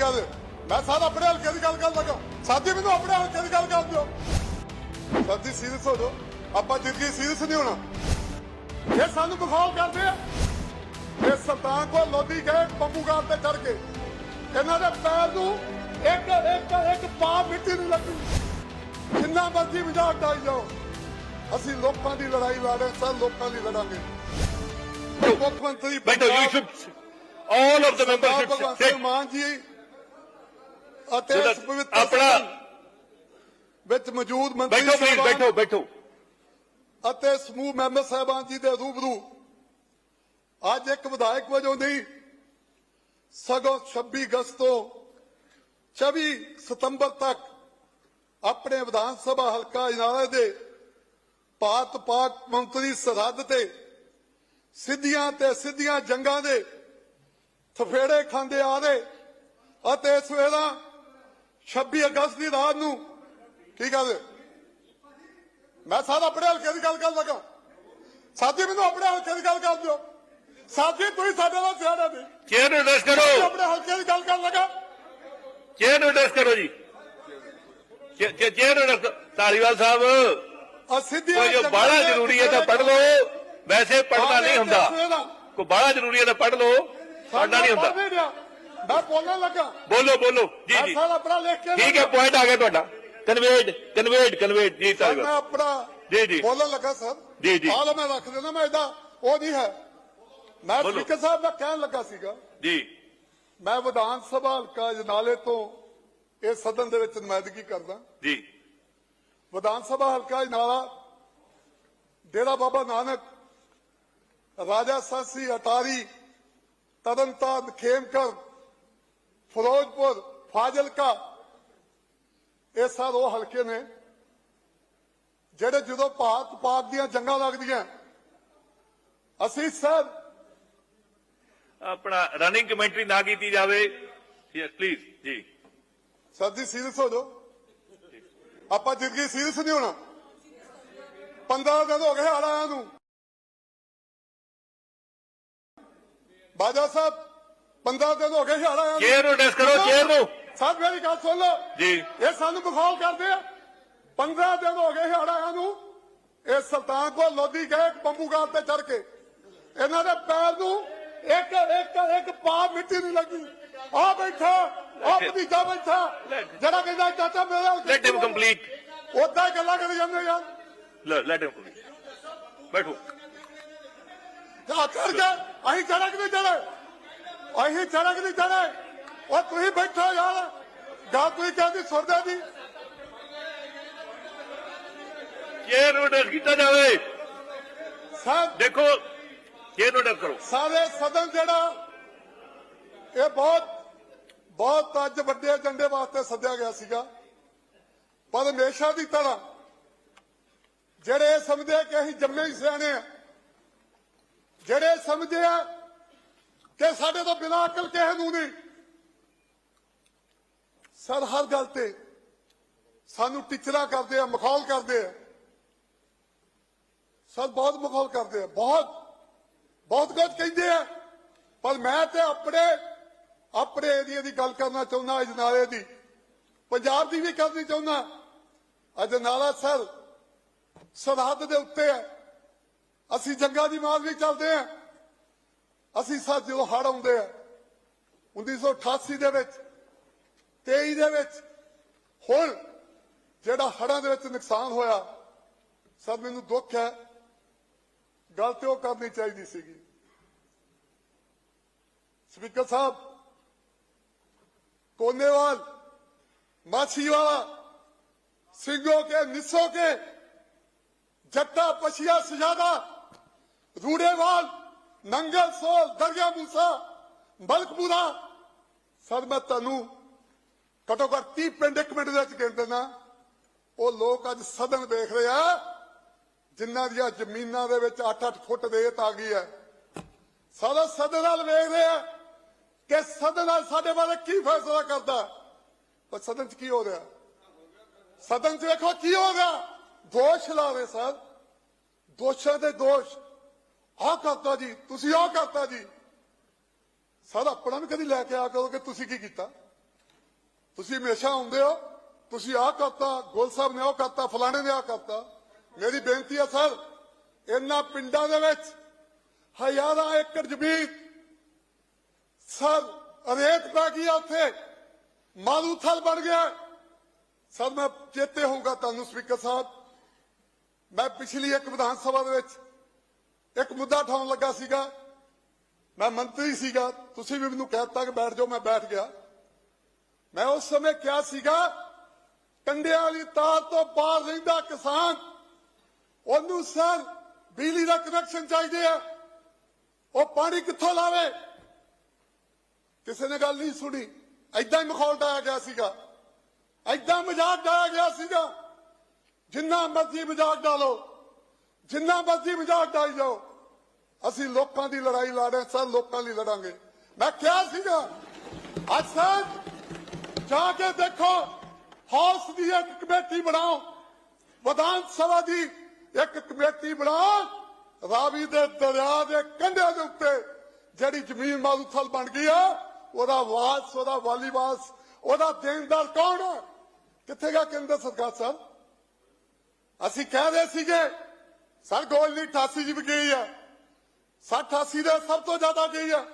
ਗੱਲ। ਹੈ? ਮੈਂ ਸਾਰਾ ਆਪਣੇ ਹਲਕੇ ਦੀ ਗੱਲ ਕਰਨ ਲੱਗਾ। ਸਾਥੀ ਮੈਨੂੰ ਆਪਣੇ ਹਲਕੇ ਦੀ ਗੱਲ ਕਰ ਦਿਓ। ਸਾਥੀ ਸੀਰੀਅਸ ਹੋ ਜਾਓ। ਆਪਾਂ ਜ਼ਿੰਦਗੀ ਸੀਰੀਅਸ ਨਹੀਂ ਹੋਣਾ। ਇਹ ਸਾਨੂੰ ਬਖੌਲ ਕਰਦੇ ਆ ਇਹ ਸਰਦਾਰ ਕੋ ਲੋਧੀ ਗਏ ਪੰਬੂਗਾਰ ਤੇ ਚੜ ਕੇ ਇਹਨਾਂ ਦੇ ਪੈਰ ਨੂੰ ਇੱਕ ਇੱਕ ਇੱਕ ਪਾ ਮਿੱਟੀ ਨੂੰ ਲੱਗੀ ਜਿੰਨਾ ਮਰਜ਼ੀ ਮਜ਼ਾਕ ਡਾਈ ਜਾਓ। ਅਸੀਂ ਲੋਕਾਂ ਦੀ ਲੜਾਈ ਲੜ ਸਰ ਲੋਕਾਂ ਦੀ ਲੜਾਂਗੇ। ਮੁੱਖ ਮੰਤਰੀ ਬੈਠੋ you should all of the members Sardar Bhagwant Singh Mann ji ਅਤੇ ਇਸ ਪਵਿੱਤਰ ਆਪਣਾ ਵਿੱਚ ਮੌਜੂਦ ਮੰਤਰੀ ਬੈਠੋ ਪਲੀਜ਼ ਬੈਠੋ ਬੈਠੋ। ਅਤੇ ਸਮੂਹ ਮੈਂਬਰ ਸਾਹਿਬਾਨ ਜੀ ਦੇ ਰੂਬਰੂ। ਅੱਜ ਇੱਕ ਵਿਧਾਇਕ ਵਜੋਂ ਨਹੀਂ ਸਗੋਂ 26 ਅਗਸਤ ਤੋਂ 24 ਸਤੰਬਰ ਤੱਕ ਆਪਣੇ ਵਿਧਾਨ ਸਭਾ ਹਲਕਾ ਇਨਾਲੇ ਦੇ ਪਾਤ ਪਾਕ ਮੰਤਰੀ ਸਰਹੱਦ ਤੇ ਸਿੱਧੀਆਂ ਤੇ ਸਿੱਧੀਆਂ ਜੰਗਾਂ ਦੇ ਥਫੇੜੇ ਖਾਂਦੇ ਆ ਰਹੇ। ਅਤੇ ਇਸ ਵੇਲੇ 26 ਅਗਸਤ ਦੀ ਰਾਤ ਨੂੰ। ਕੀ ਗੱਲ? ਮੈਂ ਸਾਰਾ ਆਪਣੇ ਹਲਕੇ ਦੀ ਗੱਲ ਕਰਨ ਲੱਗਾ। ਸਾਥੀ ਮੈਨੂੰ ਆਪਣੇ ਹਲਕੇ ਦੀ ਗੱਲ ਕਰ ਦਿਓ। ਸਾਥੀ ਤੁਸੀਂ ਸਾਡੇ ਨਾਲ ਸਿਆਣਾ ਨਹੀਂ ਚੇਅਰ ਨੂੰ ਐਡਰੈਸ ਕਰੋ ਆਪਣੇ ਹਲਕੇ ਦੀ ਗੱਲ ਕਰਨ ਲੱਗਾ। ਚੇਅਰ ਨੂੰ ਐਡਰੈਸ ਕਰੋ ਜੀ? ਚੇਅਰ ਨੂੰ ਕਰੋ। ਧਾਰੀਵਾਲ ਸਾਹਿਬ। ਕੋਈ ਜੋ ਦੇ ਜ਼ਰੂਰੀ ਹੈ ਤਾਂ ਪੜ੍ਹ ਲਓ। ਵੈਸੇ ਪੜ੍ਹਨਾ ਨਹੀਂ ਹੁੰਦਾ। ਕੋਈ ਬਾਹਲਾ ਜ਼ਰੂਰੀ ਹੈ ਤਾਂ ਪੜ੍ਹ ਲਓ। ਪੜ੍ਹਨਾ ਨਹੀਂ ਹੁੰਦਾ। ਮੈਂ ਬੋਲਣ ਲੱਗਾ। ਬੋਲੋ ਬੋਲੋ। ਜੀ ਮੈਂ ਜੀ। ਸਾਰਾ ਆਪਣਾ ਲਿਖ ਕੇ ਠੀਕ ਹੈ ਪੁਆਇੰਟ ਆ ਗਿਆ ਤੁਹਾਡਾ। ਕਨਵੇਡ ਕਨਵੇਡ ਕਨਵੇਡ ਜੀ ਸਰ, ਮੈਂ ਧਾਰੀਵਾਲ ਆਪਣਾ ਜੀ, ਜੀ। ਬੋਲਣ ਲੱਗਾ ਸਰ। ਜੀ, ਜੀ। ਹਾਲ ਮੈਂ ਰੱਖ ਦੇਣਾ ਮੈਂ ਏਦਾਂ ਉਹ ਨਹੀਂ ਹੈ। ਮੈਂ ਬੋਲੋ। ਸਪੀਕਰ ਸਾਹਿਬ ਦਾ ਕਹਿਣ ਲੱਗਾ ਸੀਗਾ। ਜੀ। ਮੈਂ ਵਿਧਾਨ ਸਭਾ ਹਲਕਾ ਜਨਾਲੇ ਤੋਂ ਇਹ ਸਦਨ ਦੇ ਵਿੱਚ ਨੁਮਾਇੰਦਗੀ ਕਰਦਾ। ਜੀ। ਵਿਧਾਨ ਸਭਾ ਹਲਕਾ ਜਨਾਲਾ ਡੇਰਾ ਬਾਬਾ ਨਾਨਕ ਰਾਜਾ ਸਾਸੀ ਅਟਾਰੀ ਤਰਨਤਾਰਨ ਖੇਮਕਰ ਫਿਰੋਜ਼ਪੁਰ ਫਾਜ਼ਿਲਕਾ। ਇਹ ਸਾਰੇ ਉਹ ਹਲਕੇ ਨੇ ਜਿਹੜੇ ਜਦੋਂ ਭਾਰਤ ਪਾਕ ਦੀਆਂ ਜੰਗਾਂ ਲੱਗਦੀਆਂ ਅਸੀਂ ਸਰ ਆਪਣਾ ਰਨਿੰਗ ਕਮੈਂਟਰੀ ਨਾ ਕੀਤੀ ਜਾਵੇ। ਯੈਸ ਪਲੀਜ਼ ਜੀ। ਸਰ ਜੀ ਸੀਰੀਅਸ ਹੋ ਜਾਓ। ਆਪਾਂ ਜ਼ਿੰਦਗੀ ਸੀਰੀਅਸ ਨਹੀਂ ਹੋਣਾ। 15 ਦਿਨ ਹੋ ਗਏ ਹਾਲ ਆਇਆ ਨੂੰ। ਬਾਜਾ ਸਾਹਿਬ 15 ਦਿਨ ਹੋ ਗਏ ਹਾਲ ਆਇਆ ਚੇਅਰ ਨੂੰ ਐਡਰੈਸ ਕਰੋ ਚੇਅਰ ਨੂੰ। ਸਾਹਿਬ ਮੇਰੀ ਗੱਲ ਸੁਣ ਲਓ। ਜੀ। ਇਹ ਸਾਨੂੰ ਬਖੌਲ ਕਰਦੇ ਆ। 15 ਦਿਨ ਹੋ ਗਏ ਹਾਲ ਆਇਆ ਨੂੰ। ਇਹ ਸੁਲਤਾਨ ਕੋ ਲੋਧੀ ਗਏ ਬੰਬੂਗਾਰ ਤੇ ਚੜ ਕੇ। ਇਹਨਾਂ ਦੇ ਪੈਰ ਨੂੰ ਇੱਕ ਇੱਕ ਇੱਕ ਪਾ ਮਿੱਟੀ ਨਹੀਂ ਲੱਗੀ। ਆ ਬੈਠਾ ਆ ਭਤੀਜਾ ਬੈਠਾ। ਜਿਹੜਾ ਕਹਿੰਦਾ ਚਾਚਾ ਮੇਰਾ ਲੈਟ ਹਿਮ ਕੰਪਲੀਟ ਉਦਾਂ ਗੱਲਾਂ ਕਰੀ ਜਾਂਦੇ ਯਾਰ। ਲੈਟ ਹਿਮ ਕੰਪਲੀਟ ਬੈਠੋ। ਜਾ ਕਰ ਕੇ ਅਸੀਂ ਚੜਕ ਨਹੀਂ ਚੜੇ ਅਸੀਂ ਚੜਕ ਨਹੀਂ ਚੜੇ ਉਹ ਤੁਸੀਂ ਬੈਠੋ ਯਾਰ। ਗੱਲ ਤੁਸੀਂ ਕਹਿੰਦੀ ਸੁਣਦੇ ਦੀ ਚੇਅਰ ਨੂੰ ਐਡਰੈਸ ਕੀਤਾ ਜਾਵੇ ਸਾਹਿਬ ਦੇਖੋ ਚੇਅਰ ਨੂੰ ਐਡਰੈਸ ਕਰੋ। ਸਾਰੇ ਸਦਨ ਜਿਹੜਾ ਇਹ ਬਹੁਤ ਬਹੁਤ ਅੱਜ ਵੱਡੇ ਏਜੰਡੇ ਵਾਸਤੇ ਸੱਦਿਆ ਗਿਆ ਸੀਗਾ। ਪਰ ਹਮੇਸ਼ਾ ਦੀ ਤਰ੍ਹਾਂ ਜਿਹੜੇ ਇਹ ਸਮਝਦੇ ਕਿ ਅਸੀਂ ਜੰਮੇ ਹੀ ਸਿਆਣੇ ਆ ਜਿਹੜੇ ਸਮਝਦੇ ਆ ਕਿ ਸਾਡੇ ਤੋਂ ਬਿਨਾਂ ਅਕਲ ਕਿਸੇ ਨੂੰ ਨਹੀਂ। ਸਰ, ਹਰ ਗੱਲ ਤੇ ਸਾਨੂੰ ਟੀਚਰਾ ਕਰਦੇ ਆ, ਮਖੌਲ ਕਰਦੇ ਆ। ਸਰ, ਬਹੁਤ ਮਖੌਲ ਕਰਦੇ ਆ, ਬਹੁਤ ਬਹੁਤ ਕੁਝ ਕਹਿੰਦੇ ਆ। ਪਰ ਮੈਂ ਤੇ ਆਪਣੇ ਆਪਣੇ ਏਰੀਆ ਦੀ ਗੱਲ ਕਰਨਾ ਚਾਹੁੰਦਾ ਅਜਨਾਲੇ ਦੀ। ਪੰਜਾਬ ਦੀ ਵੀ ਕਰਨੀ ਚਾਹੁੰਦਾ। ਅਜਨਾਲਾ ਸਰ, ਸਰਹੱਦ ਦੇ ਉੱਤੇ ਹੈ ਅਸੀਂ ਜੰਗਾਂ ਦੀ ਮਾਰ ਵੀ ਚੱਲਦੇ ਆ। ਅਸੀਂ ਸਰ ਜਦੋਂ ਹੜ ਆਉਂਦੇ ਆ। 1988 ਦੇ ਵਿੱਚ 23 ਦੇ ਵਿੱਚ ਹੁਣ ਜਿਹੜਾ ਹੜਾਂ ਦੇ ਵਿੱਚ ਨੁਕਸਾਨ ਹੋਇਆ ਸਰ ਮੈਨੂੰ ਦੁੱਖ ਹੈ। ਗੱਲ ਤੇ ਉਹ ਕਰਨੀ ਚਾਹੀਦੀ ਸੀਗੀ। ਸਪੀਕਰ ਸਾਹਿਬ, ਕੋਨੇਵਾਲ, ਮਾਛੀਵਾਲਾ, ਸਿੰਘੋ ਕੇ, ਨਿਸੋ ਕੇ, ਜੱਟਾ, ਪਛੀਆ ਸਜਾਦਾ ਰੂੜੇਵਾਲ ਨੰਗਲ ਸੋਲ ਦਰਿਆ ਮੂਸਾ ਮਲਕਪੁਰਾ ਸਰ, ਮੈਂ ਤੁਹਾਨੂੰ ਘਟੋ ਘੱਟ 30 ਪਿੰਡ, ਇੱਕ ਮਿੰਟ ਦੇ ਵਿੱਚ ਗਿਣ ਦੇਣਾ ਉਹ ਲੋਕ ਅੱਜ ਸਦਨ ਵੇਖ ਰਹੇ ਆ, ਜਿਨ੍ਹਾਂ ਦੀਆਂ ਜ਼ਮੀਨਾਂ ਦੇ ਵਿੱਚ 8-8 ਫੁੱਟ ਰੇਤ ਆ ਗਈ ਹੈ। ਸਾਰਾ ਸਦਨ ਨਾਲ ਵੇਖ ਰਹੇ ਆ ਕਿ ਸਦਨ ਨਾਲ ਸਾਡੇ ਬਾਰੇ ਕੀ ਫੈਸਲਾ ਕਰਦਾ। ਪਰ ਸਦਨ 'ਚ ਕੀ ਹੋ ਰਿਹਾ? ਸਦਨ 'ਚ ਵੇਖੋ ਕੀ ਹੋ ਰਿਹਾ। ਦੋਸ਼ ਲਾ ਰਹੇ ਸਰ। ਦੋਸ਼ਾਂ ਦੇ ਦੋਸ਼। ਆਹ ਕਰਤਾ ਜੀ, ਤੁਸੀਂ ਆਹ ਕਰਤਾ ਜੀ। ਸਰ, ਆਪਣਾ ਵੀ ਕਦੀ ਲੈ ਕੇ ਆ ਕਰੋ ਕਿ ਤੁਸੀਂ ਕੀ ਕੀਤਾ? ਤੁਸੀਂ ਹਮੇਸ਼ਾ ਆਉਂਦੇ ਹੋ, ਤੁਸੀਂ ਆਹ ਕਰਤਾ, ਗੋਲ ਸਾਹਿਬ ਨੇ ਉਹ ਕਰਤਾ, ਫਲਾਣੇ ਨੇ ਆਹ ਕਰਤਾ। ਮੇਰੀ ਬੇਨਤੀ ਹੈ, ਸਰ, ਇਹਨਾਂ ਪਿੰਡਾਂ ਦੇ ਵਿੱਚ ਹਜ਼ਾਰਾਂ ਏਕੜ ਜ਼ਮੀਨ, ਸਰ, ਰੇਤ ਪੈ ਗਈ ਆ ਉੱਥੇ ਮਾਰੂਥਲ ਬਣ ਗਿਆ। ਸਰ, ਮੈਂ ਚੇਤੇ ਹੋਊਗਾ ਤੁਹਾਨੂੰ ਸਪੀਕਰ ਸਾਹਿਬ। ਮੈਂ ਪਿਛਲੀ ਇੱਕ ਵਿਧਾਨ ਸਭਾ ਦੇ ਵਿੱਚ ਇੱਕ ਮੁੱਦਾ ਉਠਾਉਣ ਲੱਗਾ ਸੀਗਾ। ਮੈਂ ਮੰਤਰੀ ਸੀਗਾ। ਤੁਸੀਂ ਵੀ ਮੈਨੂੰ ਕਹਿ ਦਿੱਤਾ ਕਿ ਬੈਠ ਜਾਓ, ਮੈਂ ਬੈਠ ਗਿਆ। ਮੈਂ ਉਸ ਸਮੇਂ ਕਿਹਾ ਸੀਗਾ, ਕੰਡਿਆਂ ਵਾਲੀ ਤਾਰ ਤੋਂ ਬਾਹਰ ਰਹਿੰਦਾ ਕਿਸਾਨ, ਉਹਨੂੰ ਸਰ ਬਿਜਲੀ ਦਾ ਕਨੈਕਸ਼ਨ ਚਾਹੀਦੇ ਆ। ਉਹ ਪਾਣੀ ਕਿੱਥੋਂ ਲਾਵੇ? ਕਿਸੇ ਨੇ ਗੱਲ ਨਹੀਂ ਸੁਣੀ। ਐਦਾਂ ਹੀ ਮਖੌਲ ਡਾਇਆ ਗਿਆ ਸੀਗਾ। ਐਦਾਂ ਮਜ਼ਾਕ ਡਾਇਆ ਗਿਆ ਸੀਗਾ। ਜਿੰਨਾ ਮਰਜ਼ੀ ਮਜ਼ਾਕ ਡਾਲੋ ਜਿੰਨਾ ਮਰਜ਼ੀ ਮਜ਼ਾਕ ਡਾਈ ਜਾਓ। ਅਸੀਂ ਲੋਕਾਂ ਦੀ ਲੜਾਈ ਲੜ ਰਹੇ ਸਰ ਲੋਕਾਂ ਲਈ ਲੜਾਂਗੇ। ਮੈਂ ਕਿਹਾ ਸੀਗਾ ਅੱਜ ਸਰ, ਜਾ ਕੇ ਦੇਖੋ, ਹਾਊਸ ਦੀ ਇੱਕ ਕਮੇਟੀ ਬਣਾਓ। ਵਿਧਾਨ ਸਭਾ ਦੀ ਇੱਕ ਕਮੇਟੀ ਬਣਾਓ, ਰਾਵੀ ਦੇ ਦਰਿਆ ਦੇ ਕੰਢੇ ਦੇ ਉੱਤੇ। ਜਿਹੜੀ ਜ਼ਮੀਨ ਮਾਲੂਥਲ ਬਣ ਗਈ ਆ, ਉਹਦਾ ਵਾਸ ਉਹਦਾ ਵਾਲੀਵਾਸ ਉਹਦਾ ਦੇਣਦਾਰ ਕੌਣ ਹੈ ਕਿੱਥੇ ਗਿਆ ਕੇਂਦਰ ਸਰਕਾਰ ਸਾਹਿਬ ਅਸੀਂ ਕਹਿ ਰਹੇ ਸੀਗੇ ਸਰ ਗੋਲ ਨਹੀਂ 88 ਜੀ ਗਈ ਆ। 60 88 ਦੇ ਸਭ ਤੋਂ ਜ਼ਿਆਦਾ ਗਈ ਆ।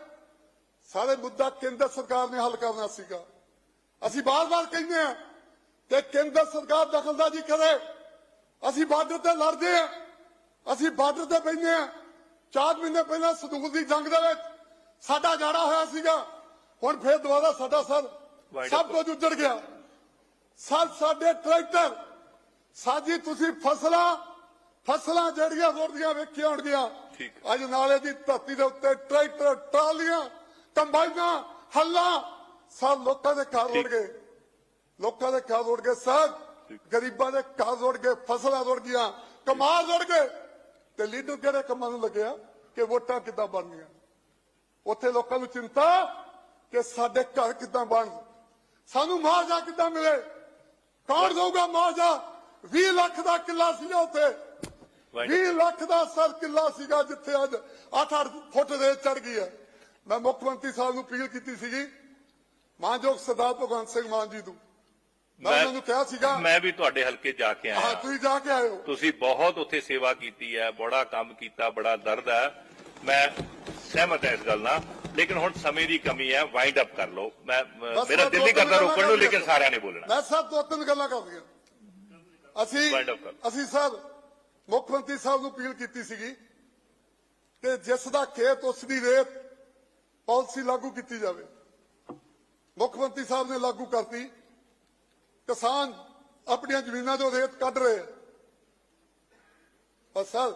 ਸਾਰੇ ਮੁੱਦਾ ਕੇਂਦਰ ਸਰਕਾਰ ਨੇ ਹੱਲ ਕਰਨਾ ਸੀਗਾ। ਅਸੀਂ ਬਾਰ-ਬਾਰ ਕਹਿੰਦੇ ਆ ਕਿ ਕੇਂਦਰ ਸਰਕਾਰ ਦਖਲਅੰਦਾਜ਼ੀ ਕਰੇ। ਅਸੀਂ ਬਾਰਡਰ ਤੇ ਲੜਦੇ ਆ। ਅਸੀਂ ਬਾਰਡਰ ਤੇ ਬੈਠੇ ਆ। ਚਾਰ ਮਹੀਨੇ ਪਹਿਲਾਂ ਸੰਦੂਕ ਦੀ ਜੰਗ ਦੇ ਵਿੱਚ ਸਾਡਾ ਜਾੜਾ ਹੋਇਆ ਸੀਗਾ। ਹੁਣ ਫੇਰ ਦੁਬਾਰਾ ਸਾਡਾ ਸਰ ਸਭ ਕੁਝ ਉੱਜੜ ਗਿਆ। ਸਰ ਸਾਡੇ ਟਰੈਕਟਰ ਸਾਜੀ ਤੁਸੀਂ ਫਸਲਾਂ ਫਸਲਾਂ ਜਿਹੜੀਆਂ ਰੋੜਦੀਆਂ ਵੇਖੀਆਂ ਹੋਣਗੀਆਂ। ਅੱਜ ਨਾਲੇ ਦੀ ਧਰਤੀ ਦੇ ਉੱਤੇ ਟਰੈਕਟਰ ਟਰਾਲੀਆਂ ਕੰਬਾਈਨਾਂ ਹੱਲਾਂ ਸਭ ਲੋਕਾਂ ਦੇ ਘਰ ਰੁੜ ਗਏ। ਲੋਕਾਂ ਦੇ ਘਰ ਰੁੜ ਗਏ ਸਰ। ਗਰੀਬਾਂ ਦੇ ਘਰ ਰੁੜ ਗਏ ਫਸਲਾਂ ਰੁੜ ਗਈਆਂ ਕਮਾਲ ਰੁੜ ਗਏ। ਤੇ ਲੀਡਰ ਕਿਹੜੇ ਕੰਮਾਂ ਨੂੰ ਲੱਗਿਆ? ਕਿ ਵੋਟਾਂ ਕਿੱਦਾਂ ਬਣਨੀਆਂ? ਉੱਥੇ ਲੋਕਾਂ ਨੂੰ ਚਿੰਤਾ ਕਿ ਸਾਡੇ ਘਰ ਕਿੱਦਾਂ ਬਣ। ਸਾਨੂੰ ਮੁਆਵਜ਼ਾ ਕਿੱਦਾਂ ਮਿਲੇ? ਕੌਣ ਦਊਗਾ ਮੁਆਵਜ਼ਾ? 20 ਲੱਖ ਦਾ ਕਿੱਲਾ ਸੀਗਾ ਉੱਥੇ। 20 ਲੱਖ ਦਾ ਸਰ ਕਿੱਲਾ ਸੀਗਾ ਜਿੱਥੇ ਅੱਜ 8-8 ਫੁੱਟ ਰੇਤ ਚੜ ਗਈ ਹੈ। ਮੈਂ ਮੁੱਖ ਮੰਤਰੀ ਸਾਹਿਬ ਨੂੰ ਅਪੀਲ ਕੀਤੀ ਸੀਗੀ ਮਾਨਯੋਗ ਸਰਦਾਰ ਭਗਵੰਤ ਸਿੰਘ ਮਾਨ ਜੀ ਨੂੰ। ਮੈਂ ਉਹਨਾਂ ਨੂੰ ਕਿਹਾ ਸੀਗਾ ਮੈਂ ਵੀ ਤੁਹਾਡੇ ਹਲਕੇ ਜਾ ਕੇ ਹਾਂ ਆਇਆ ਤੁਸੀਂ ਜਾ ਕੇ ਆਇਓ। ਤੁਸੀਂ ਬਹੁਤ ਉੱਥੇ ਸੇਵਾ ਕੀਤੀ ਹੈ ਬੜਾ ਕੰਮ ਕੀਤਾ ਬੜਾ ਦਰਦ ਹੈ। ਮੈਂ ਸਹਿਮਤ ਹਾਂ ਇਸ ਗੱਲ ਨਾਲ ਲੇਕਿਨ ਹੁਣ ਸਮੇਂ ਦੀ ਕਮੀ ਹੈ ਵਾਈਂਡ ਅਪ ਕਰ ਲਓ। ਮੈਂ ਮੇਰਾ ਦਿਲ ਨਹੀਂ ਦੋ ਕਰਦਾ ਰੋਕਣ ਨੂੰ ਲੇਕਿਨ ਸਾਰਿਆਂ ਨੇ ਬੋਲਣਾ। ਮੈਂ ਸਭ ਦੋ ਤਿੰਨ ਗੱਲਾਂ ਕਰਦੀਆਂ। ਅਸੀਂ Wind up ਕਰ। ਅਸੀਂ ਸਰ ਮੁੱਖ ਮੰਤਰੀ ਸਾਹਿਬ ਨੂੰ ਅਪੀਲ ਕੀਤੀ ਸੀਗੀ ਕਿ ਜਿਸ ਦਾ ਖੇਤ ਉਸ ਦੀ ਰੇਤ ਪਾਲਿਸੀ ਲਾਗੂ ਕੀਤੀ ਜਾਵੇ। ਮੁੱਖ ਮੰਤਰੀ ਸਾਹਿਬ ਨੇ ਲਾਗੂ ਕਰਤੀ। ਕਿਸਾਨ ਆਪਣੀਆਂ ਜ਼ਮੀਨਾਂ ਤੋਂ ਰੇਤ ਕੱਢ ਰਹੇ ਆ। ਪਰ ਸਰ,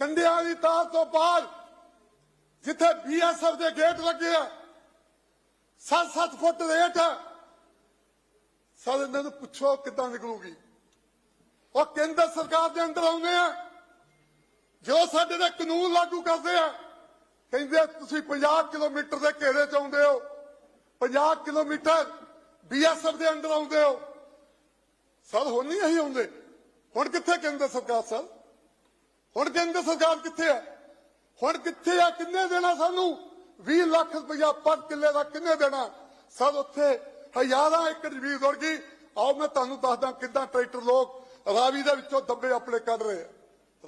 ਕੰਡਿਆਂ ਦੀ ਤਾਰ ਤੋਂ ਬਾਹਰ ਜਿੱਥੇ ਬੀਐਸਐਫ ਦੇ ਗੇਟ ਲੱਗੇ ਆ 7-7 ਫੁੱਟ ਰੇਟ ਹੈ ਸਾਰੇ, ਇਹਨਾਂ ਨੂੰ ਪੁੱਛੋ ਕਿੱਦਾਂ ਨਿਕਲੂਗੀ। ਉਹ ਕੇਂਦਰ ਸਰਕਾਰ ਦੇ ਅੰਦਰ ਆਉਂਦੇ ਆ, ਜੋ ਸਾਡੇ ਤੇ ਕਾਨੂੰਨ ਲਾਗੂ ਕਰਦੇ ਆ, ਕਹਿੰਦੇ ਤੁਸੀਂ 50 ਕਿਲੋਮੀਟਰ ਦੇ ਘੇਰੇ ਚ ਆਉਂਦੇ ਹੋ 50 ਕਿਲੋਮੀਟਰ ਬੀਐਸਐਫ ਦੇ ਅੰਦਰ ਆਉਂਦੇ ਹੋ। ਸਰ, ਹੁਣ ਨਹੀਂ ਅਸੀਂ ਆਉਂਦੇ। ਹੁਣ ਕਿੱਥੇ ਕੇਂਦਰ ਸਰਕਾਰ, ਸਰ? ਹੁਣ ਕੇਂਦਰ ਸਰਕਾਰ ਕਿੱਥੇ ਹੈ ਹੁਣ ਕਿੱਥੇ ਆ? ਕਿੰਨੇ ਦੇਣਾ ਸਾਨੂੰ? 20 ਲੱਖ ਰੁਪਇਆ ਪਰ ਕਿੱਲੇ ਦਾ ਕਿੰਨੇ ਦੇਣਾ? ਸਰ, ਉੱਥੇ ਹਜ਼ਾਰਾਂ ਏਕੜ ਜ਼ਮੀਨ ਰੁੜ ਗਈ। ਆਓ, ਮੈਂ ਤੁਹਾਨੂੰ ਦੱਸਦਾ ਕਿੱਦਾਂ ਟਰੈਕਟਰ ਲੋਕ ਰਾਵੀ ਦੇ ਵਿੱਚੋਂ ਦੱਬੇ ਆਪਣੇ ਕੱਢ ਰਹੇ ਆ।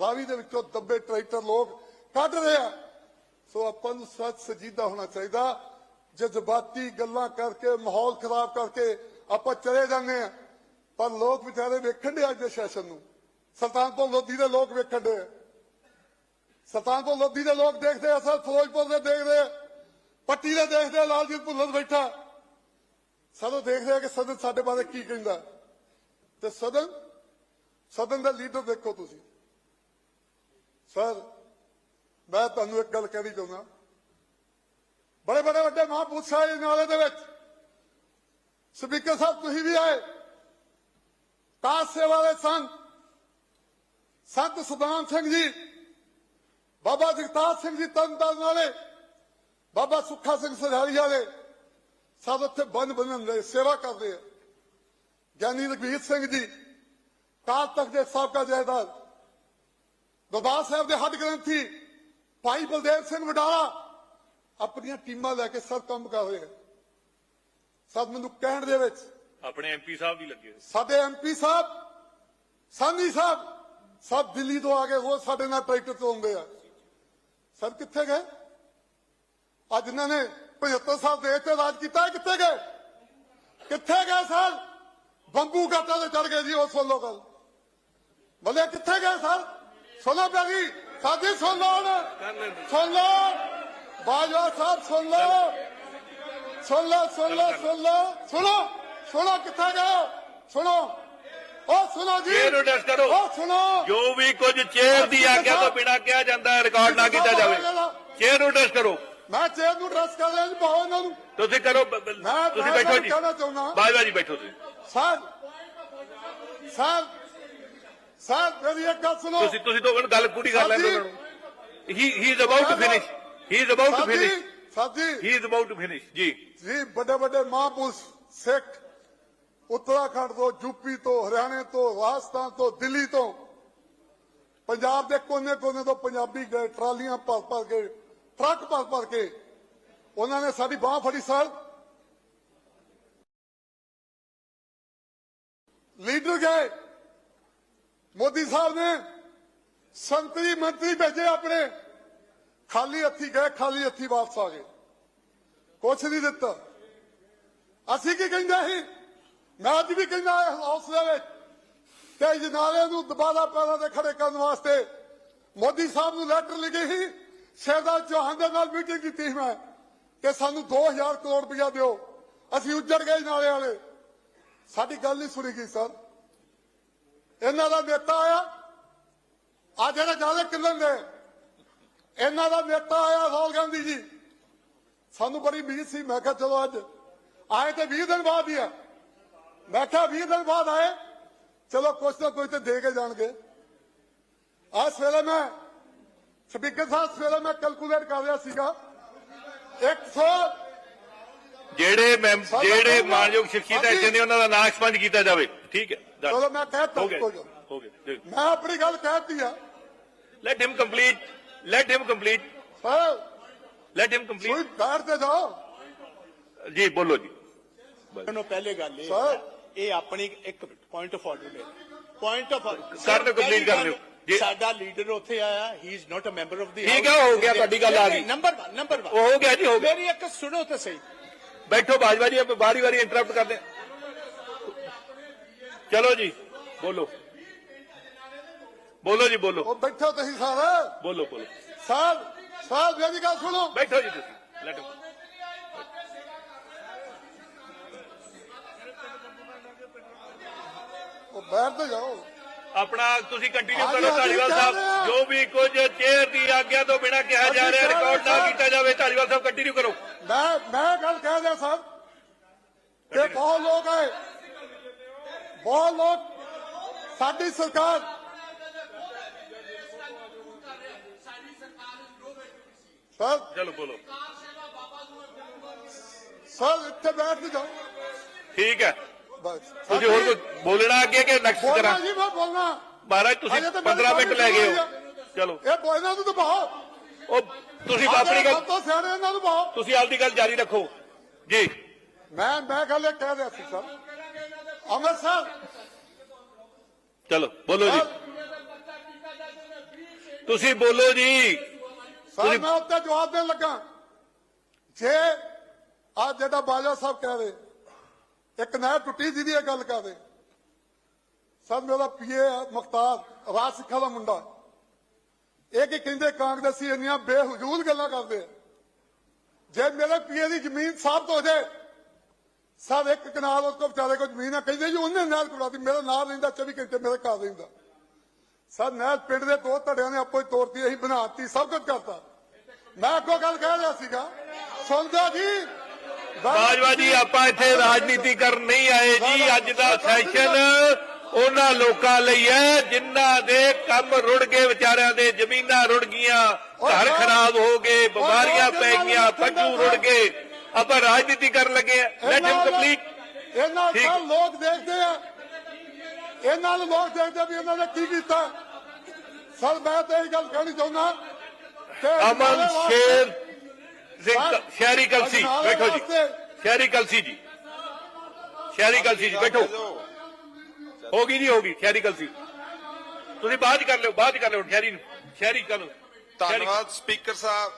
ਰਾਵੀ ਦੇ ਵਿੱਚੋਂ ਦੱਬੇ ਟਰੈਕਟਰ ਲੋਕ ਕੱਢ ਰਹੇ ਆ। ਸੋ ਆਪਾਂ ਨੂੰ ਸੱਚ ਸਜੀਦਾ ਹੋਣਾ ਚਾਹੀਦਾ। ਜਜ਼ਬਾਤੀ ਗੱਲਾਂ ਕਰਕੇ, ਮਾਹੌਲ ਖਰਾਬ ਕਰਕੇ ਆਪਾਂ ਚਲੇ ਜਾਂਦੇ ਆ। ਪਰ ਲੋਕ ਵਿਚਾਰੇ ਵੇਖਣ ਦੇ ਅੱਜ ਦੇ ਸੈਸ਼ਨ ਨੂੰ। ਸੁਲਤਾਨਪੁਰ ਲੋਧੀ ਦੇ ਲੋਕ ਵੇਖਣ ਦੇ ਸੁਲਤਾਨਪੁਰ ਲੋਧੀ ਦੇ ਲੋਕ ਦੇਖਦੇ ਆ, ਸਰ ਫਿਰੋਜ਼ਪੁਰ ਦੇ ਦੇਖਦੇ ਆ। ਪੱਟੀ ਦੇ ਦੇਖਦੇ ਆ, ਲਾਲਜੀਤ ਭੁੱਲਰ ਬੈਠਾ। ਸਦੋਂ ਦੇਖਦੇ ਆ ਕਿ ਸਦਨ ਸਾਡੇ ਬਾਰੇ ਕੀ ਕਹਿੰਦਾ। ਤੇ ਸਦਨ ਸਦਨ ਦਾ ਲੀਡਰ ਦੇਖੋ ਤੁਸੀਂ। ਸਰ ਮੈਂ ਤੁਹਾਨੂੰ ਇੱਕ ਗੱਲ ਕਹਿਣੀ ਚਾਹੁੰਦਾ। ਬੜੇ ਬੜੇ ਵੱਡੇ ਮਹਾਂਪੁਰਸ਼ ਆਏ ਨਾਲੇ ਦੇ ਵਿੱਚ ਸਪੀਕਰ ਸਾਹਿਬ, ਤੁਸੀਂ ਵੀ ਆਏ। ਕਾਸ ਸੇਵਾ ਦੇ ਸੰਤ ਸੰਤ ਸੁਦਾਨ ਸਿੰਘ ਜੀ, ਬਾਬਾ ਜਗਤਾਰ ਸਿੰਘ ਜੀ ਤਰਨਤਾਰਨ ਵਾਲੇ, ਬਾਬਾ ਸੁੱਖਾ ਸਿੰਘ ਸਰਾਲੀ ਵਾਲੇ, ਸਭ ਉੱਥੇ ਬੰਨ ਬੰਨਣ ਦੇ ਸੇਵਾ ਕਰਦੇ ਆ। ਗਿਆਨੀ ਰਘਵੀਰ ਸਿੰਘ ਜੀ ਕਾਲ ਤੱਕ ਦੇ ਸਾਬਕਾ ਜਥੇਦਾਰ ਦਰਬਾਰ ਸਾਹਿਬ ਦੇ ਹੱਡ ਗ੍ਰੰਥੀ ਭਾਈ ਬਲਦੇਵ ਸਿੰਘ ਵਡਾਲਾ ਆਪਣੀਆਂ ਟੀਮਾਂ ਲੈ ਕੇ ਸਰ ਕੰਮ ਕਰ ਰਹੇ ਸਭ ਮੈਨੂੰ ਕਹਿਣ ਦੇ ਵਿੱਚ ਆਪਣੇ ਐਮਪੀ ਸਾਹਿਬ ਵੀ ਲੱਗੇ। ਸਾਡੇ ਐਮਪੀ ਸਾਹਿਬ ਸਾਨੀ ਸਾਹਿਬ ਸਭ ਦਿੱਲੀ ਤੋਂ ਆ ਕੇ ਰੋਜ਼ ਸਾਡੇ ਨਾਲ ਟਰੈਕਟਰ ਤੋਂ ਆਉਂਦੇ ਆ। ਸਰ ਕਿੱਥੇ ਗਏ? ਅੱਜ ਇਹਨਾਂ ਨੇ 75 ਸਾਲ ਦੇਸ਼ ਤੇ ਰਾਜ ਕੀਤਾ ਕਿੱਥੇ ਗਏ? ਕਿੱਥੇ ਗਏ ਸਰ? ਬੰਬੂ ਘਾਟਾ ਤੇ ਚੜ ਗਏ ਜੀ ਉਹ ਸੁਣ ਲਓ ਗੱਲ। ਬਲੇ ਕਿੱਥੇ ਗਏ ਸਰ? ਸੁਣੋ ਪਿਆਰੀ ਸਾਡੀ ਸੁਣ ਲਓ ਹੁਣ। ਸੁਣ ਲਓ। ਬਾਜਵਾ ਸਾਹਿਬ ਸੁਣ ਲਓ। ਸੁਣ ਲਓ ਸੁਣ ਲਓ ਸੁਣ ਲਓ। ਸੁਣੋ ਸੁਣੋ ਕਿੱਥੇ ਗਏ? ਸੁਣੋ। ਉਹ ਸੁਣੋ ਜੀ। ਚੇਅਰ ਨੂੰ ਟੈਸਟ ਕਰੋ। ਉਹ ਸੁਣੋ। ਜੋ ਵੀ ਕੁਝ ਚੇਅਰ ਦੀ ਆਗਿਆ ਤੋਂ ਬਿਨਾਂ ਕਿਹਾ ਜਾਂਦਾ ਹੈ ਰਿਕਾਰਡ ਨਾ ਕੀਤਾ ਜਾਵੇ। ਚੇਅਰ ਨੂੰ ਟੈਸਟ ਕਰੋ। ਮੈਂ ਚੇਅਰ ਨੂੰ ਡਰੈਸ ਕਰ ਰਿਹਾ ਜੀ ਪਾਓ ਇਹਨਾਂ ਨੂੰ। ਤੁਸੀਂ ਕਰੋ ਤੁਸੀਂ ਬੈਠੋ ਜੀ। ਬਾਜਵਾ ਜੀ ਬੈਠੋ ਤੁਸੀਂ। ਸਰ ਸਰ ਸਰ ਮੇਰੀ ਇੱਕ ਗੱਲ ਸੁਣੋ। ਤੁਸੀਂ ਤੁਸੀਂ ਤੋਂ ਗੱਲ ਪੂਰੀ ਕਰ ਉਹਨਾਂ ਨੂੰ ਹੀ he is about to finish he is about to finish ਸਾਜੀ he is about to finish ਜੀ। ਜੀ ਵੱਡੇ ਵੱਡੇ ਮਹਾਂਪੁਰਸ਼ ਸਿੱਖ ਉੱਤਰਾਖੰਡ ਤੋਂ ਯੂਪੀ ਤੋਂ ਹਰਿਆਣੇ ਤੋਂ ਰਾਜਸਥਾਨ ਤੋਂ ਦਿੱਲੀ ਤੋਂ ਪੰਜਾਬ ਦੇ ਕੋਨੇ-ਕੋਨੇ ਤੋਂ ਪੰਜਾਬੀ ਗਏ ਟਰਾਲੀਆਂ ਭਰ ਭਰ ਕੇ ਟਰੱਕ ਭਰ ਭਰ ਕੇ ਉਹਨਾਂ ਨੇ ਸਾਡੀ ਬਾਹ ਫੜੀ ਸਰ। ਲੀਡਰ ਗਏ। ਮੋਦੀ ਸਾਹਿਬ ਨੇ ਸੰਤਰੀ ਮੰਤਰੀ ਭੇਜੇ ਆਪਣੇ। ਖਾਲੀ ਹੱਥੀ ਗਏ, ਖਾਲੀ ਹੱਥੀ ਵਾਪਸ ਆ ਗਏ। ਕੁਛ ਨਹੀਂ ਦਿੱਤਾ। ਅਸੀਂ ਕੀ ਕਹਿੰਦੇ ਸੀ? ਮੈਂ ਅੱਜ ਵੀ ਕਹਿੰਦਾ ਇਸ ਹਾਊਸ ਦੇ ਵਿੱਚ ਤੇ ਜਨਾਲੇ ਨੂੰ ਦੁਬਾਰਾ ਪੈਰਾਂ ਤੇ ਖੜੇ ਕਰਨ ਵਾਸਤੇ ਮੋਦੀ ਸਾਹਿਬ ਨੂੰ ਲੈਟਰ ਲਿਖੀ ਸੀ। ਸ਼ਹਿਜ਼ਾਦ ਚੌਹਾਨ ਦੇ ਨਾਲ ਮੀਟਿੰਗ ਕੀਤੀ ਸੀ ਮੈਂ ਕਿ ਸਾਨੂੰ 2000 ਕਰੋੜ ਰੁਪਇਆ ਦਿਓ। ਅਸੀਂ ਉੱਜੜ ਗਏ ਨਾਲੇ ਵਾਲੇ। ਸਾਡੀ ਗੱਲ ਨਹੀਂ ਸੁਣੀ ਗਈ, ਸਰ। ਇਹਨਾਂ ਦਾ ਨੇਤਾ ਆਇਆ ਆ ਜਿਹੜੇ ਜ਼ਿਆਦਾ ਕਿੰਨਣ ਦੇ ਇਹਨਾਂ ਦਾ ਨੇਤਾ ਆਇਆ ਰਾਹੁਲ ਗਾਂਧੀ ਜੀ। ਸਾਨੂੰ ਬੜੀ ਉਮੀਦ ਸੀ ਮੈਂ ਕਿਹਾ ਚਲੋ ਅੱਜ। ਆਏ ਤੇ 20 ਦਿਨ ਬਾਅਦ ਹੀ ਆ। ਮੈਂ ਕਿਹਾ 20 ਦਿਨ ਬਾਅਦ ਆਏ। ਚਲੋ ਕੁਛ ਨਾ ਕੁਛ ਤੇ ਦੇ ਕੇ ਜਾਣਗੇ। ਆ ਸਵੇਰੇ ਮੈਂ ਸਪੀਕਰ ਸਾਹਿਬ ਸਵੇਰੇ ਮੈਂ ਕੈਲਕੂਲੇਟ ਕਰ ਰਿਹਾ ਸੀਗਾ। 100 ਜਿਹੜੇ ਜਿਹੜੇ। ਮਾਨਯੋਗ ਸ਼ਖਸੀਅਤ। ਐਸੇ ਨੇ ਉਹਨਾਂ ਦਾ ਨਾਂ ਐਕਸਪੰਜ ਕੀਤਾ ਜਾਵੇ। ਠੀਕ ਹੈ done. ਚਲੋ ਮੈਂ ਕਹਿ ਤਾ ਹੋ ਗਿਆ ਕੋਈ ਗੱਲ। ਹੋ ਗਿਆ ਮੈਂ ਆਪਣੀ ਗੱਲ ਕਹਿਤੀ ਆ let him complete let him complete sir let him ਕੋਈ ਕੰਪਲੀਟ ਬੈਠ ਤੇ ਜਾਓ ਜੀ ਬੋਲੋ ਜੀ ਨੂੰ ਪਹਿਲੇ ਗੱਲ ਇਹ Sir. ਹੈ, ਇਹ ਆਪਣੀ ਇੱਕ ਪੁਆਇੰਟ ਆਫ ਆਰਡਰ ਹੈ ਪੁਆਇੰਟ ਆਫ Sir ਨੇ complete ਕਰ ਲਿਓ। ਜੀ। ਸਾਡਾ ਲੀਡਰ ਉੱਥੇ ਆਇਆ he is not a member of the ਠੀਕ ਹੈ, ਹੋ ਗਿਆ, ਤੁਹਾਡੀ ਗੱਲ ਆ ਗਈ। ਨੰਬਰ 1 ਨੰਬਰ 1 ਉਹ ਹੋ ਗਿਆ ਜੀ ਹੋ ਗਿਆ ਮੇਰੀ ਇੱਕ ਸੁਣੋ ਤਾਂ ਸਹੀ ਬੈਠੋ ਬਾਜਵਾ ਜੀ ਆਪਾਂ ਵਾਰੀ ਵਾਰੀ ਇੰਟਰਰਪਟ ਕਰਦੇ ਹਾਂ। ਚਲੋ ਜੀ ਬੋਲੋ ਬੋਲੋ ਜੀ ਬੋਲੋ ਉਹ ਬੈਠੋ ਤੁਸੀਂ ਸਾਰੇ ਬੋਲੋ ਬੋਲੋ ਸਰ ਸਰ ਮੇਰੀ ਗੱਲ ਸੁਣੋ ਬੈਠੋ ਜੀ ਤੁਸੀਂ ਲੈਟ ਉਹ ਬੈਠ ਤੇ ਜਾਓ ਆਪਣਾ ਤੁਸੀਂ ਕੰਟੀਨਿਊ ਹਾਂਜੀ, ਕਰੋ ਹਾਂਜੀ, ਧਾਲੀਵਾਲ ਕਰ ਸਾਹਿਬ ਰਹੇ ਹਾਂ। ਜੋ ਵੀ ਕੁਝ ਚੇਅਰ ਦੀ ਆਗਿਆ ਤੋਂ ਬਿਨਾਂ ਕਿਹਾ ਜਾ ਅਸੀਂ ਰਿਹਾ ਕਰ ਰਹੇ ਰਿਕਾਰਡ ਨਾ ਹਾਂ। ਕੀਤਾ ਜਾਵੇ ਧਾਲੀਵਾਲ ਸਾਹਿਬ ਕੰਟੀਨਿਊ ਕਰੋ ਮੈਂ ਮੈਂ ਗੱਲ ਕਹਿ ਰਿਹਾ ਸਰ ਕਿ ਬਹੁਤ ਲੋਕ ਹੈ ਬਹੁਤ ਲੋਕ ਸਾਡੀ ਸਰਕਾਰ ਸਰ ਚਲੋ ਬੋਲੋ। ਸਰ ਇੱਥੇ ਬੈਠ ਕੇ ਜਾਓ। ਠੀਕ ਹੈ। ਬਸ। ਤੁਸੀਂ ਹੋਰ ਕੁਝ ਬੋਲਣਾ ਅੱਗੇ ਕਿ ਨੈਕਸਟ ਬੋਲਣਾ ਕਰਾਂ ਜੀ ਮੈਂ ਬੋਲਣਾ। ਮਹਾਰਾਜ ਤੁਸੀਂ ਅਜੇ ਤਾਂ ਮੇਰੀ 15 ਮਿੰਟ ਲੈ ਗਏ ਹੋ। ਚਲੋ। ਇਹ ਬੋਲਣਾ ਤਾਂ ਬਾਹੋ ਉਹ ਤੁਸੀਂ ਆਪਣੀ ਗੱਲ ਤੋਂ ਸਿਆਣੇ ਇਹਨਾਂ ਨੂੰ ਬਾਹੋ ਤੁਸੀਂ ਆਪਦੀ ਗੱਲ ਜਾਰੀ ਰੱਖੋ। ਜੀ। ਮੈਂ ਮੈਂ ਗੱਲ ਇਹ ਕਹਿ ਰਿਹਾ ਸੀ ਸਰ। ਅੰਮ੍ਰਿਤਸਰ। ਚਲੋ ਬੋਲੋ ਜੀ। ਤੁਸੀਂ ਬੋਲੋ ਜੀ। ਸਰ ਮੈਂ ਉੱਤੇ ਜਵਾਬ ਦੇਣ ਲੱਗਾ। ਜੇ ਆ ਜਿਹੜਾ ਬਾਜਾ ਸਾਹਿਬ ਕਹਿ ਰਹੇ ਇੱਕ ਨਹਿਰ ਟੁੱਟੀ ਜਿਹਦੀ ਇਹ ਗੱਲ ਕਰਦੇ ਸਰ ਮੇਰਾ ਪੀਏ ਮੁਖਤਾਰ ਰਾਜ ਸਿੱਖਾ ਦਾ ਮੁੰਡਾ। ਇਹ ਕੀ ਕਹਿੰਦੇ ਕਾਂਗਰਸੀ ਇੰਨੀਆਂ ਬੇਹਜੂਲ ਗੱਲਾਂ ਕਰਦੇ। ਜੇ ਮੇਰੇ ਪੀਏ ਦੀ ਜ਼ਮੀਨ ਸਾਫ਼ ਹੋ ਜਾਏ ਸਰ ਇੱਕ ਕਨਾਲ ਉਸ ਕੋ ਵਿਚਾਰੇ ਕੋ ਜ਼ਮੀਨ ਆ ਕਹਿੰਦੇ ਜੀ ਉਹਨੇ ਨਹਿਰ ਕੁੜਾਤੀ ਮੇਰਾ ਨਾਂ ਲੈਂਦਾ 24 ਘੰਟੇ ਮੇਰੇ ਘਰ ਰਹਿੰਦਾ। ਸਰ ਨਹਿਰ ਪਿੰਡ ਦੇ ਦੋ ਧੜਿਆਂ ਨੇ ਆਪੋ ਹੀ ਤੋੜਤੀ ਅਸੀਂ ਬਣਾਤੀ ਸਭ ਕੁਝ ਕਰਤਾ। ਮੈਂ ਅੱਗੋਂ ਗੱਲ ਕਹਿ ਰਿਹਾ ਸੀਗਾ ਸੁਣਦਾ ਜੀ? ਬਾਜਵਾ ਜੀ ਆਪਾਂ ਇੱਥੇ ਰਾਜਨੀਤੀ ਕਰਨ ਨਹੀਂ ਆਏ ਜੀ ਅੱਜ ਦਾ ਸੈਸ਼ਨ ਉਹਨਾਂ ਲੋਕਾਂ ਲਈ ਹੈ ਜਿਨ੍ਹਾਂ ਦੇ ਕੰਮ ਰੁੜ ਗਏ ਵਿਚਾਰਿਆਂ ਦੇ ਜ਼ਮੀਨਾਂ ਰੁੜ ਗਈਆਂ ਘਰ ਖਰਾਬ ਹੋ ਗਏ ਬਿਮਾਰੀਆਂ ਪੈ ਗਈਆਂ ਪੱਜੂ ਰੁੜ ਗਏ। ਆਪਾਂ ਰਾਜਨੀਤੀ ਕਰਨ ਲੱਗੇ ਆ। ਲੈਟ ਹਿਮ ਕੰਪਲੀਟ ਇਹਨਾਂ ਠੀਕ। ਨਾਲ ਲੋਕ ਦੇਖਦੇ ਆ। ਇਹਨਾਂ ਨੂੰ ਲੋਕ ਦੇਖਦੇ ਆ ਵੀ ਇਹਨਾਂ ਨੇ ਕੀ ਕੀਤਾ। ਸਰ ਮੈਂ ਤਾਂ ਇਹ ਗੱਲ ਕਹਿਣੀ ਚਾਹੁੰਦਾ ਕਿ ਅਮਨ ਵਾਸਤੇ- ਸ਼ੇਰ ਸਿੰਘ ਸਰ, ਸ਼ਹਿਰੀ ਕਲਸੀ ਅਜਨਾਲੇ ਬੈਠੋ ਜੀ। ਵਾਸਤੇ- ਸ਼ਹਿਰੀ ਕਲਸੀ ਜੀ। ਸ਼ਹਿਰੀ ਗੱਲ ਸੀ ਜੀ ਬੈਠੋ। ਹੋ ਗਈ ਜੀ ਹੋ ਗਈ। ਸ਼ਹਿਰੀ ਗੱਲ ਸੀ ਤੁਸੀਂ ਬਾਅਦ ਚ ਕਰ ਲਿਓ ਬਾਅਦ ਚ ਕਰ ਲਿਓ ਸ਼ਹਿਰੀ ਨੂੰ। ਸ਼ਹਿਰੀ ਚਲੋ। ਸ਼ਹਿਰੀ- ਧੰਨਵਾਦ ਸਪੀਕਰ ਸਾਹਿਬ।